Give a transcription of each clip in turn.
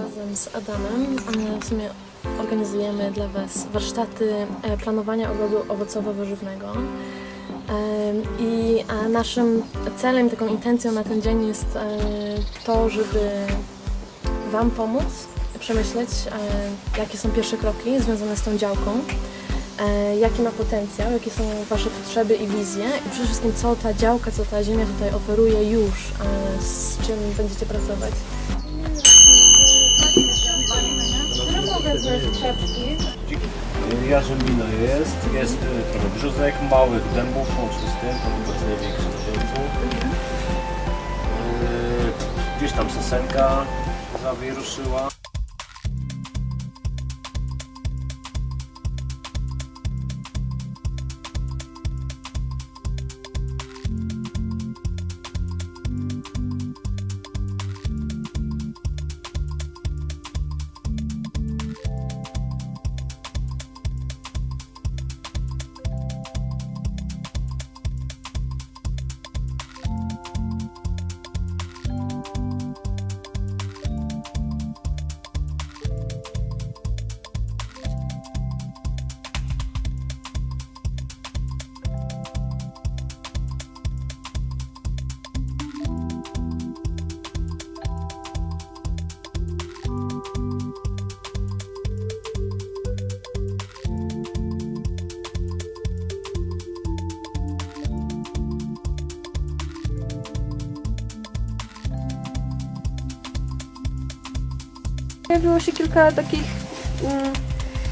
Razem z Adamem w sumie organizujemy dla Was warsztaty e, planowania ogrodu owocowo-warzywnego. I naszym celem, taką intencją na ten dzień jest e, to, żeby Wam pomóc przemyśleć, e, jakie są pierwsze kroki związane z tą działką, jaki ma potencjał, jakie są Wasze potrzeby i wizje i przede wszystkim co ta działka, co ta ziemia tutaj oferuje już, z czym będziecie pracować. Jarzębina jest, jest y, trochę brzózek, małych dębów, łącznie z tym, to chyba jest największy na. Yy, Gdzieś tam sosenka zawieruszyła. Pojawiło się kilka takich mm,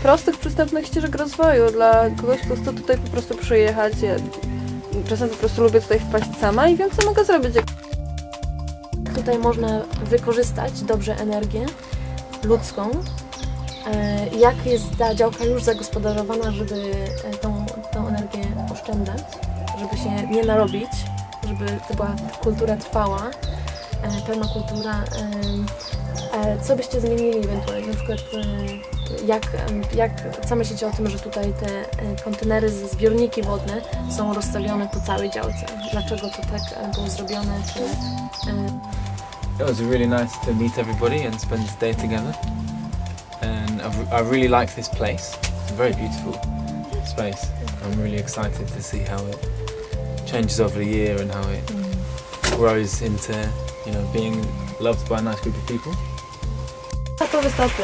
prostych, przystępnych ścieżek rozwoju dla kogoś, kto chce tutaj po prostu przyjechać. Ja czasem po prostu lubię tutaj wpaść sama i wiem, co mogę zrobić. Tutaj można wykorzystać dobrze energię ludzką. E, Jak jest ta działka już zagospodarowana, żeby e, tą, tą energię oszczędzać, żeby się nie narobić, żeby to była kultura trwała, e, permakultura. E, Co byście zmienili ewentualnie? Na przykład e, jak, jak, co myślicie o tym, że tutaj te e, kontenery, z- zbiorniki wodne są rozstawione po całej działce? Dlaczego to tak było zrobione? Czy, It was really nice to meet everybody and spend the day together. And I, I really like this place. It's a very beautiful space. I'm really excited to see how it changes over the year and how it grows into, you know, being loved by a nice group of people. A to wystarczy.